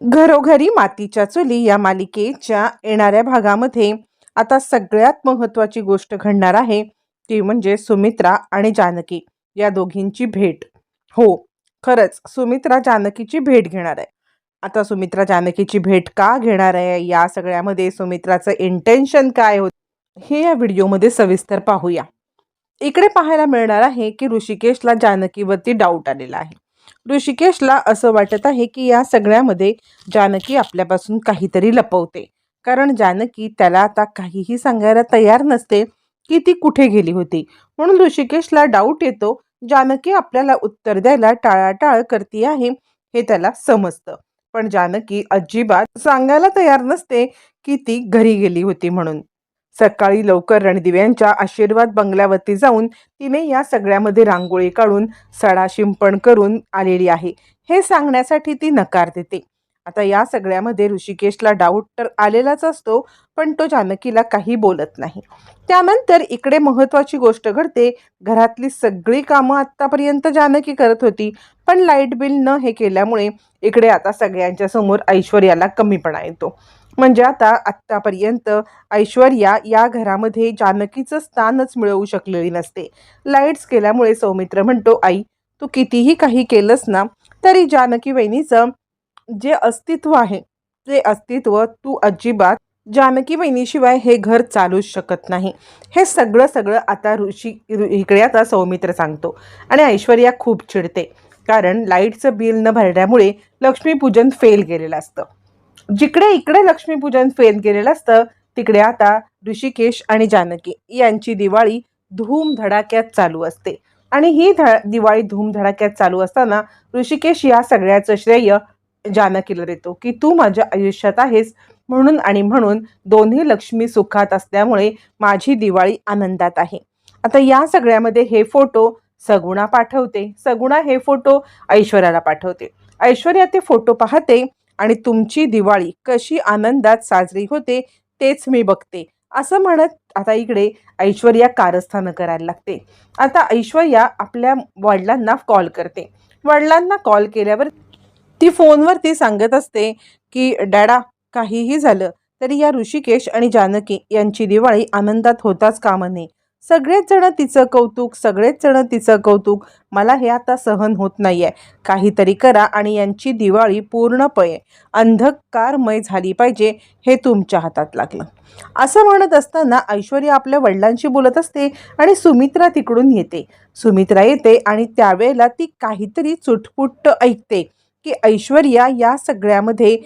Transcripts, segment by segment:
घरोघरी मातीच्या चुली या मालिकेच्या येणाऱ्या भागामध्ये आता सगळ्यात महत्त्वाची गोष्ट घडणार आहे ती म्हणजे सुमित्रा आणि जानकी या दोघींची भेट. हो खरंच सुमित्रा जानकीची भेट घेणार आहे. आता सुमित्रा जानकीची भेट का घेणार आहे? या सगळ्यामध्ये सुमित्राचं इंटेन्शन काय होत? हे या व्हिडिओमध्ये सविस्तर पाहूया. इकडे पाहायला मिळणार आहे की ऋषिकेशला जानकीवरती डाऊट आलेला आहे. ऋषिकेशला असं वाटत आहे की या सगळ्यामध्ये जानकी आपल्यापासून काहीतरी लपवते. कारण जानकी त्याला आता काहीही सांगायला तयार नसते की ती कुठे गेली होती. म्हणून ऋषिकेशला डाऊट येतो जानकी आपल्याला उत्तर द्यायला टाळाटाळ करते आहे हे त्याला समजतं. पण जानकी अजिबात सांगायला तयार नसते की ती घरी गेली होती म्हणून. सकाळी लवकर रणदिव्यांच्या आशीर्वाद बंगल्यावरती जाऊन तिने या सगळ्यामध्ये रांगोळी काढून सडा शिंपण करून आलेली आहे. हे सांगण्यासाठी ती नकार देते. आता या सगळ्यामध्ये ऋषिकेशला डाऊट तर आलेलाच असतो पण तो जानकीला काही बोलत नाही. त्यानंतर इकडे महत्त्वाची गोष्ट घडते. घरातली सगळी कामं आत्तापर्यंत जानकी करत होती पण लाइट बिल न हे केल्यामुळे इकडे आता सगळ्यांच्या समोर ऐश्वर्याला कमीपणा येतो. म्हणजे आता आत्तापर्यंत ऐश्वर्या या घरामध्ये जानकीचं स्थानच मिळवू शकलेली नसते. लाईट्स केल्यामुळे सौमित्र म्हणतो आई तू कितीही काही केलंस ना तरी जानकी वहिनीचं जे अस्तित्व आहे ते अस्तित्व तू अजिबात जानकी वहिनीशिवाय हे घर चालूच शकत नाही. हे सगळं सगळं आता ऋषी ऋ- इकडे आता सौमित्र सांगतो. आणि ऐश्वर्या खूप चिडते कारण लाईटचं बिल न भरल्यामुळे लक्ष्मीपूजन फेल गेलेलं असतं. जिकडे इकडे लक्ष्मीपूजन फेल गेलेलं असतं तिकडे आता ऋषिकेश आणि जानकी यांची दिवाळी धूमधडाक्यात चालू असते. आणि ही ध दिवाळी धूमधडाक्यात चालू असताना ऋषिकेश या सगळ्याचं श्रेय जानकीला देतो की तू माझ्या आयुष्यात आहेस म्हणून आणि म्हणून दोन्ही लक्ष्मी सुखात असल्यामुळे माझी दिवाळी आनंदात आहे. आता या सगळ्यामध्ये हे फोटो सगुणा पाठवते. सगुणा हे फोटो ऐश्वर्याला पाठवते. ऐश्वर्या ते फोटो पाहते आणि तुमची दिवाळी कशी आनंदात साजरी होते तेच मी बघते. असं म्हणत आता इकडे ऐश्वर्या कारस्थानं करायला लागते. आता ऐश्वर्या आपल्या वडिलांना कॉल करते. वडिलांना कॉल केल्यावर ती फोनवरती सांगत असते की डॅडा काहीही झालं तरी या ऋषिकेश आणि जानकी यांची दिवाळी आनंदात होताच कामं नये. सगळेच जण तिचं कौतुक सगळेच जण तिचं कौतुक. मला हे आता सहन होत नाही आहे काहीतरी करा आणि यांची दिवाळी पूर्णपणे अंधकारमय झाली पाहिजे हे तुमच्या हातात लागलं. असं म्हणत असताना ऐश्वर्या आपल्या वडिलांशी बोलत असते आणि सुमित्रा तिकडून येते. सुमित्रा येते आणि त्यावेळेला ती काहीतरी चुटपुट्ट ऐकते की ऐश्वर्या या सगळ्यामध्ये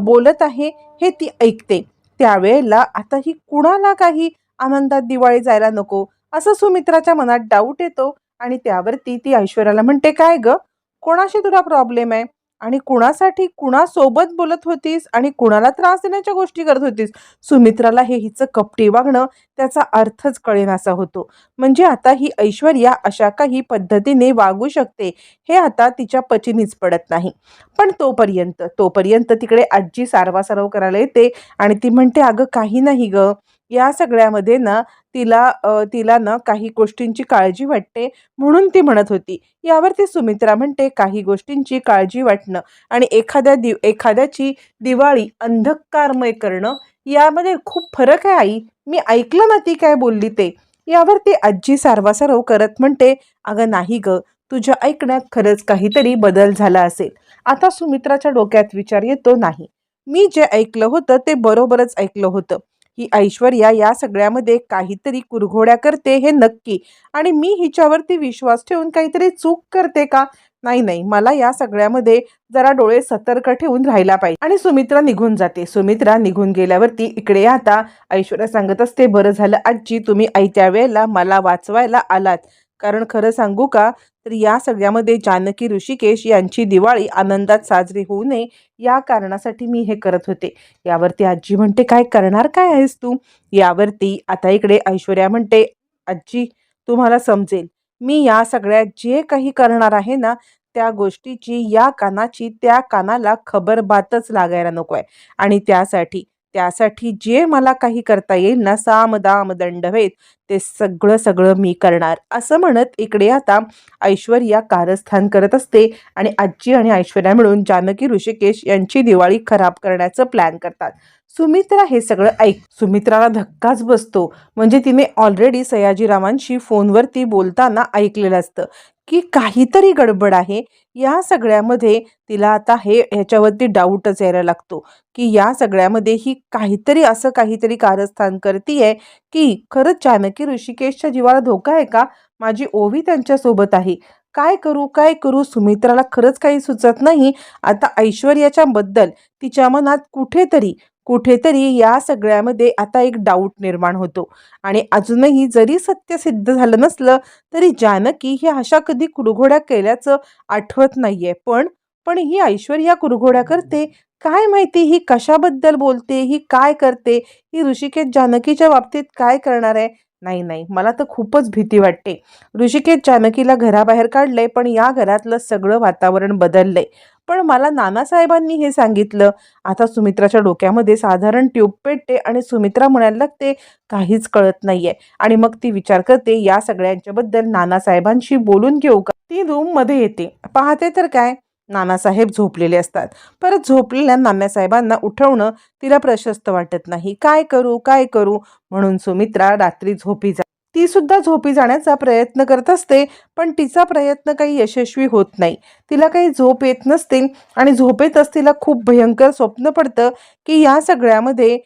बोलत आहे हे ती ऐकते. त्यावेळेला आता ही कुणाला काही आनंदात दिवाळी जायला नको. असं सुमित्राच्या मनात डाऊट येतो आणि त्यावरती ती ऐश्वर्याला म्हणते काय ग? कोणाशी तुला प्रॉब्लेम आहे? आणि कुणासाठी कुणासोबत बोलत होतीस? आणि कुणाला त्रास देण्याच्या गोष्टी करत होतीस? सुमित्राला हे हिचं कपटी वागणं त्याचा अर्थच कळेनासा होतो. म्हणजे आता ही ऐश्वर्या अशा काही पद्धतीने वागू शकते हे आता तिच्या पचिनीच पडत नाही. पण तोपर्यंत तोपर्यंत तिकडे आजी सारवासारव करायला येते आणि ती म्हणते अगं काही नाही ग. या सगळ्यामध्ये ना तिला तिला ना काही गोष्टींची काळजी वाटते म्हणून ती म्हणत होती. यावरती सुमित्रा म्हणते काही गोष्टींची काळजी वाटणं आणि एखाद्या दिव एखाद्याची दिवाळी अंधकारमय करणं यामध्ये खूप फरक आहे आई. मी ऐकलं ना ती काय बोलली ते. यावरती आजी सारवासारव करत म्हणते अगं नाही ग तुझ्या ऐकण्यात खरंच काहीतरी बदल झाला असेल. आता सुमित्राच्या डोक्यात विचार येतो नाही. मी जे ऐकलं होतं ते बरोबरच ऐकलं होतं. ही ऐश्वर्या या सगळ्यामध्ये काहीतरी कुरघोड्या करते हे नक्की. आणि मी हिच्यावरती विश्वास ठेवून काहीतरी चूक करते का? नाही नाही. मला या सगळ्यामध्ये जरा डोळे सतर्क ठेवून राहायला पाहिजे. आणि सुमित्रा निघून जाते. सुमित्रा निघून गेल्यावरती इकडे आता ऐश्वर्या सांगत असते बरं झालं आजी तुम्ही आयत्या वेळेला मला वाचवायला आलात. कारण खरं सांगू का तर या सगळ्यामध्ये जानकी ऋषिकेश यांची दिवाळी आनंदात साजरी होऊ नये या कारणासाठी मी हे करत होते. यावरती आजी म्हणते काय करणार काय आहेस तू? यावरती आता इकडे ऐश्वर्या म्हणते आजी तुम्हाला समजेल मी या सगळ्यात जे काही करणार आहे ना त्या गोष्टीची या कानाची त्या कानाला खबरबातच लागायला नको आहे. आणि त्यासाठी त्यासाठी जे मला काही करता येईल ना साम दाम दंडभेद ते सगळं सगळं मी करणार. असं म्हणत इकडे आता ऐश्वर्या कारस्थान करत असते आणि आजी आणि ऐश्वर्या मिळून जानकी ऋषिकेश यांची दिवाळी खराब करण्याचं प्लॅन करतात. सुमित्रा हे सगळं ऐक. सुमित्राला धक्काच बसतो. म्हणजे तिने ऑलरेडी सयाजीरावांशी फोनवरती बोलताना ऐकलेलं असतं. की काहीतरी गडबड आहे. या सगळ्यामध्ये तिला आता हे ह्याच्यावरती डाऊटच यायला लागतो. की या सगळ्यामध्ये ही काहीतरी असं काहीतरी कारस्थान करतीये की खरंच जानकी ऋषिकेशच्या जीवाला धोका आहे का? माझी ओवी त्यांच्यासोबत आहे. काय करू काय करू? सुमित्राला खरंच काही सुचत नाही. आता ऐश्वर्याच्या बद्दल तिच्या मनात कुठेतरी कुठेतरी या सगळ्यामध्ये आता एक डाऊट निर्माण होतो. आणि अजूनही जरी सत्य सिद्ध झालं नसलं तरी जानकी ही अशा कधी कुरघोड्या केल्याचं आठवत नाहीये. पण पण ही ऐश्वर्या कुरघोड्या करते. काय माहिती ही कशाबद्दल बोलते? ही काय करते? ही ऋषिकेश जानकीच्या बाबतीत काय करणार आहे? नाही नाही. मला तर खूपच भीती वाटते. ऋषिकेश जानकीला घराबाहेर काढलंय पण या घरातलं सगळं वातावरण बदललंय. पण मला नानासाहेबांनी हे सांगितलं. आता सुमित्राच्या डोक्यामध्ये साधारण ट्यूब पेटते आणि सुमित्रा म्हणायला लागते काहीच कळत नाहीये. आणि मग ती विचार करते या सगळ्यांच्याबद्दल नानासाहेबांशी बोलून घेऊ का? ती रूममध्ये येते. पाहते तर काय? नानासाहेब झोपलेले असतात. परत झोपलेल्या नानासाहेबांना उठवणं तिला प्रशस्त वाटत नाही. काय करू? काय करू? म्हणून सुमित्रा रात्री झोपी जा ती सुद्धा झोपी जाण्याचा प्रयत्न करत असते पण तिचा प्रयत्न काही यशस्वी होत नाही. तिला काही झोप येत नसते आणि झोपेतच तिला खूप भयंकर स्वप्न पडतं की या सगळ्यामध्ये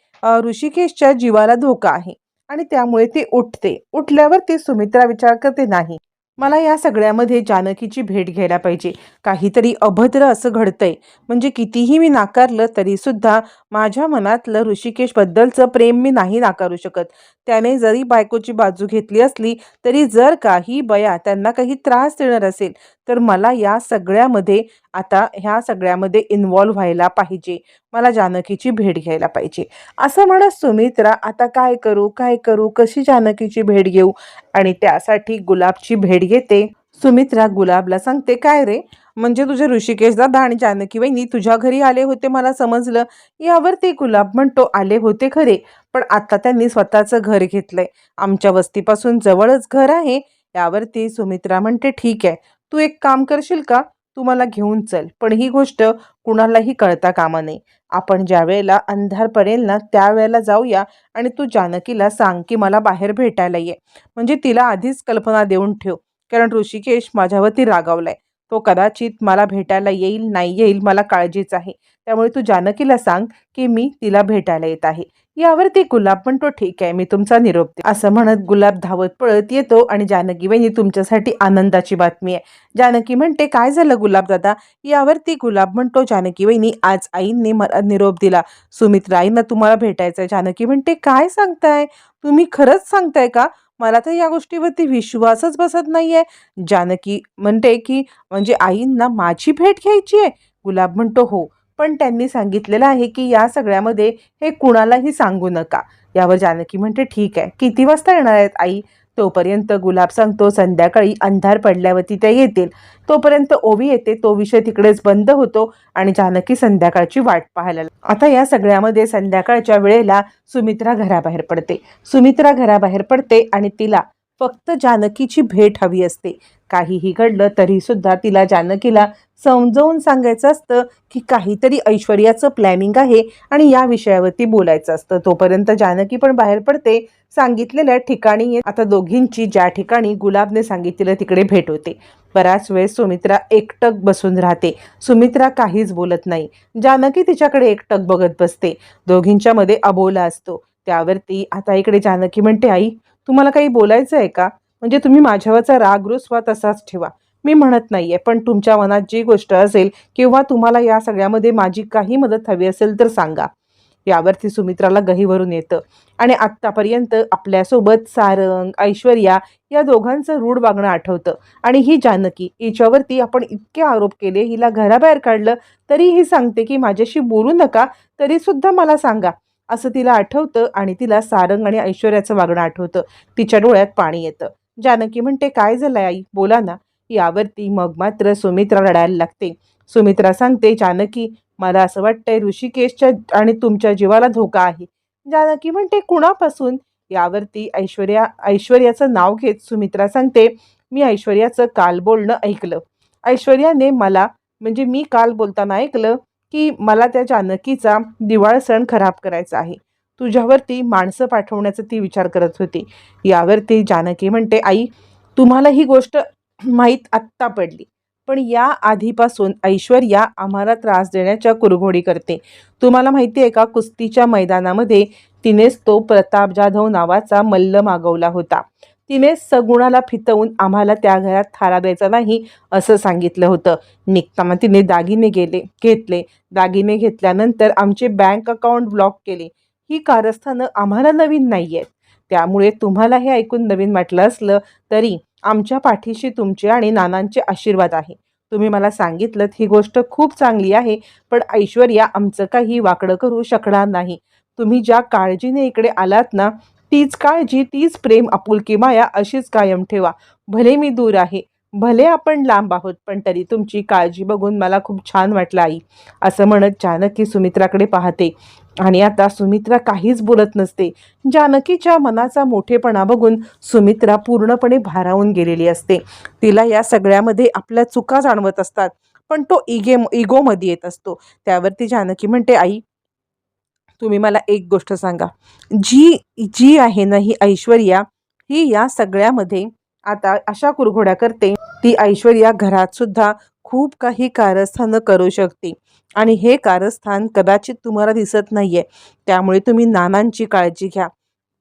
ऋषिकेशच्या जीवाला धोका आहे आणि त्यामुळे ती उठते. उठल्यावर ती सुमित्रा विचार करते नाही मला या सगळ्यामध्ये जानकीची भेट घ्यायला पाहिजे. काहीतरी अभद्र असं घडतंय. म्हणजे कितीही मी नाकारलं तरीसुद्धा माझ्या मनातलं ऋषिकेशबद्दलचं प्रेम मी नाही नाकारू शकत. त्याने जरी बायकोची बाजू घेतली असली तरी जर काही बया त्यांना काही त्रास देणार असेल तर मला या सगळ्यामध्ये आता ह्या सगळ्यामध्ये इन्वॉल्व्ह व्हायला पाहिजे. मला जानकीची भेट घ्यायला पाहिजे. असं म्हणत सुमित्रा आता काय करू काय करू कशी जानकीची भेट घेऊ? आणि त्यासाठी गुलाबची भेट घेते. सुमित्रा गुलाबला सांगते काय रे? म्हणजे तुझे ऋषिकेश दादा आणि जानकी वहिनी तुझ्या घरी आले होते मला समजलं. यावर ते गुलाब म्हणतो आले होते खरे पण आता त्यांनी स्वतःचं घर घेतलंय. आमच्या वस्तीपासून जवळच घर आहे. यावरती सुमित्रा म्हणते ठीक आहे. तू एक काम करशील का? तू मला घेऊन चल. पण ही गोष्ट कुणालाही कळता कामा नये. आपण ज्या वेळेला अंधार पडेल ना त्यावेळेला जाऊया आणि तू जानकीला सांग की मला बाहेर भेटायला ये. म्हणजे तिला आधीच कल्पना देऊन ठेव. कारण ऋषिकेश माझ्यावरती रागावलाय. तो कदाचित मला भेटायला येईल नाही येईल मला काळजीच आहे. त्यामुळे तू जानकीला सांग की मी तिला भेटायला येत आहे. यावरती गुलाब म्हणतो ठीक आहे मी तुमचा निरोप दे असं म्हणत गुलाब धावत पळत येतो आणि जानकी बहिणी तुमच्यासाठी आनंदाची बातमी आहे. जानकी म्हणते काय झालं गुलाब दादा? यावरती गुलाब म्हणतो जानकी बहिणी आज आईंनी मला निरोप दिला. सुमित्रा राईंना तुम्हाला भेटायचं आहे. जानकी म्हणते काय सांगताय? तुम्ही खरंच सांगताय का? मला तर या गोष्टीवरती विश्वासच बसत नाहीये. जानकी म्हणते की म्हणजे आईंना माझी भेट घ्यायची आहे? गुलाब म्हणतो हो. पण त्यांनी सांगितलेलं आहे की या सगळ्यामध्ये हे कुणालाही सांगू नका. यावर जानकी म्हणते ठीक आहे किती वाजता येणार आहेत आई? तोपर्यंत गुलाब सांगतो संध्याकाळी अंधार पडल्यावरती त्या येतील. तोपर्यंत ओवी येते तो विषय तिकडेच बंद होतो आणि जानकी संध्याकाळची वाट पाहायला आता या सगळ्यामध्ये संध्याकाळच्या वेळेला सुमित्रा घराबाहेर पडते. सुमित्रा घराबाहेर पडते आणि तिला फक्त जानकीची भेट हवी असते. काहीही घडलं तरी सुद्धा तिला जानकीला समजावून सांगायचं असतं की काहीतरी ऐश्वर्याचं प्लॅनिंग आहे आणि या विषयावरती बोलायचं असतं. तोपर्यंत जानकी पण बाहेर पडते. सांगितलेल्या ठिकाणी आता दोघींची ज्या ठिकाणी गुलाबने सांगितलेलं तिकडे भेट होते. बराच वेळ सुमित्रा एकटक बसून राहते. सुमित्रा काहीच बोलत नाही. जानकी तिच्याकडे एकटक बघत बसते. दोघींच्या मध्ये अबोला असतो. त्यावरती आता इकडे जानकी म्हणते आई तुम्हाला काही बोलायचं आहे का? म्हणजे तुम्ही माझ्यावरचा राग रुसवा तसाच ठेवा. मी म्हणत नाही आहे पण तुमच्या मनात जी गोष्ट असेल किंवा तुम्हाला या सगळ्यामध्ये माझी काही मदत हवी असेल तर सांगा. यावरती सुमित्राला गहीवरून येतं. आणि आत्तापर्यंत आपल्यासोबत सारंग ऐश्वर्या या दोघांचं रूढ वागणं आठवतं. आणि ही जानकी हिच्यावरती आपण इतके आरोप केले हिला घराबाहेर काढलं तरी ही सांगते की माझ्याशी बोलू नका तरीसुद्धा मला सांगा. असं तिला आठवतं आणि तिला सारंग आणि ऐश्वर्याचं वागणं आठवतं. तिच्या डोळ्यात पाणी येतं. जानकी म्हणते काय झालंय आई? बोला ना. यावरती मग मात्र सुमित्रा रडायला लागते. सुमित्रा सांगते जानकी मला असं वाटतंय ऋषिकेशच्या आणि तुमच्या जीवाला धोका आहे. जानकी म्हणते कुणापासून? यावरती ऐश्वर्या ऐश्वर्याचं नाव घेत सुमित्रा सांगते मी ऐश्वर्याचं काल बोलणं ऐकलं. ऐश्वर्याने मला म्हणजे मी काल बोलताना ऐकलं की मला त्या जानकीचा दिवाळ सण खराब करायचा आहे. तुझ्यावरती माणसं पाठवण्याचा ती विचार करत होती. यावरती जानकी म्हणते आई तुम्हाला ही गोष्ट माहीत आत्ता पडली. पण या आधीपासून ऐश्वर्या आम्हाला त्रास देण्याच्या कुरघोडी करते. तुम्हाला माहिती आहे का कुस्तीच्या मैदानामध्ये तिनेच तो प्रताप जाधव नावाचा मल्ल मागवला होता. तिने सगुणाला फितवून आम्हाला त्या घरात थारा द्यायचा नाही असं सांगितलं होतं. निघताना तिने दागिने गेले घेतले. दागिने घेतल्यानंतर आमचे बँक अकाउंट ब्लॉक केले. ही कारस्थानं आम्हाला नवीन नाही आहेत त्यामुळे तुम्हाला हे ऐकून नवीन वाटलं असलं तरी आमच्या पाठीशी तुमचे आणि नानांचे आशीर्वाद आहे. तुम्ही मला सांगितलं ही गोष्ट खूप चांगली आहे पण ऐश्वर्या आमचं काही वाकडं करू शकणार नाही. तुम्ही ज्या काळजीने इकडे आलात ना तीच काळजी तीच प्रेम आपुलकी माया अशीच कायम ठेवा. भले मी दूर आहे भले आपण लांब आहोत पण तरी तुमची काळजी बघून मला खूप छान वाटलं आई. असं म्हणत जानकी सुमित्राकडे पाहते. आणि आता सुमित्रा काहीच बोलत नसते. जानकीच्या मनाचा मोठेपणा बघून सुमित्रा पूर्णपणे भारावून गेलेली असते. तिला या सगळ्यामध्ये आपल्या चुका जाणवत असतात पण तो इगे इगोमध्ये येत असतो. त्यावरती जानकी म्हणते आई तुम्ही मला एक गोष्ट सांगा. जी जी आहे ना ही ऐश्वर्या ही या सगळ्यामध्ये आता अशा कुरघोड्या करते. ती ऐश्वर्या घरात सुद्धा खूप काही कारस्थानं करू शकते. आणि हे कारस्थान कदाचित तुम्हाला दिसत नाहीये. त्यामुळे तुम्ही नानांची काळजी घ्या.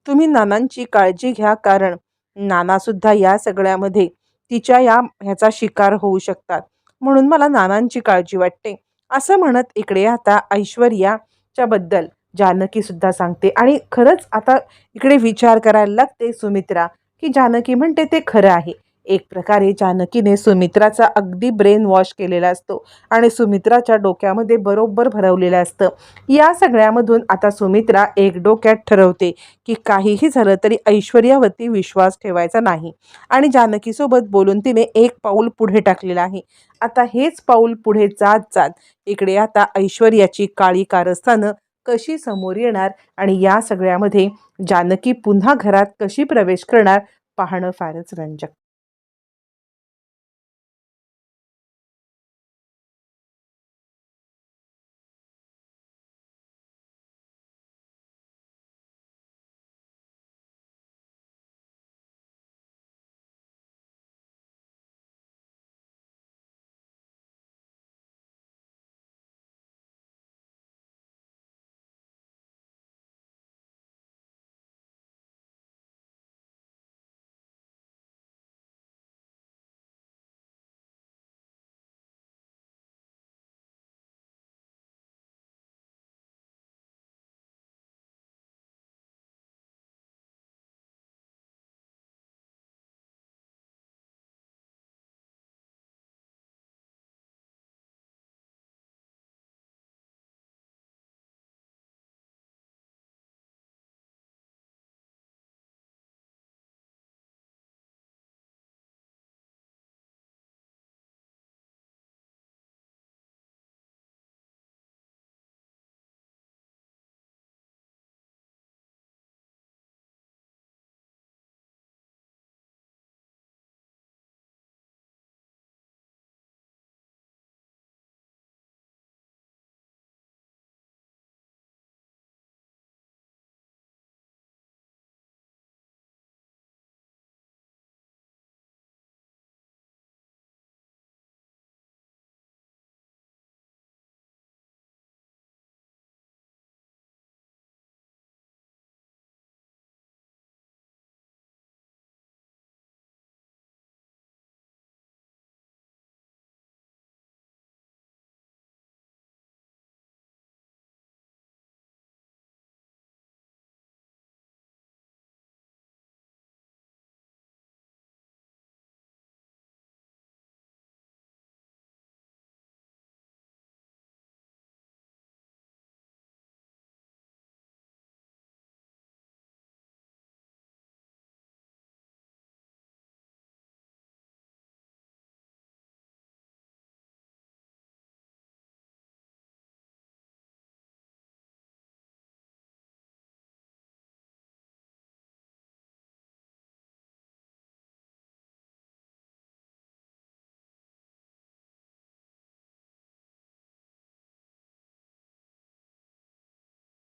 तुम्ही नानांची काळजी घ्या कारण नानासुद्धा या सगळ्यामध्ये तिच्या या ह्याचा शिकार होऊ शकतात. म्हणून मला नानांची काळजी वाटते. असं म्हणत इकडे आता ऐश्वर्याच्या बद्दल जानकी सुद्धा सांगते. आणि खरंच आता इकडे विचार करायला लागते सुमित्रा. की जानकी म्हणते ते खरं आहे. एक प्रकारे जानकीने सुमित्राचा अगदी ब्रेन वॉश केलेला असतो आणि सुमित्राच्या डोक्यामध्ये बरोबर भरवलेलं असतं. या सगळ्यामधून आता सुमित्रा एक डोक्यात ठरवते की काहीही झालं तरी ऐश्वर्यावरती विश्वास ठेवायचा नाही. आणि जानकीसोबत बोलून तिने एक पाऊल पुढे टाकलेलं आहे. आता हेच पाऊल पुढे जात जात इकडे आता ऐश्वर्याची काळी कारस्थानं कशी समोर येणार आणि या सगळ्यामध्ये जानकी पुन्हा घरात कशी प्रवेश करणार पाहणं फारच रंजक.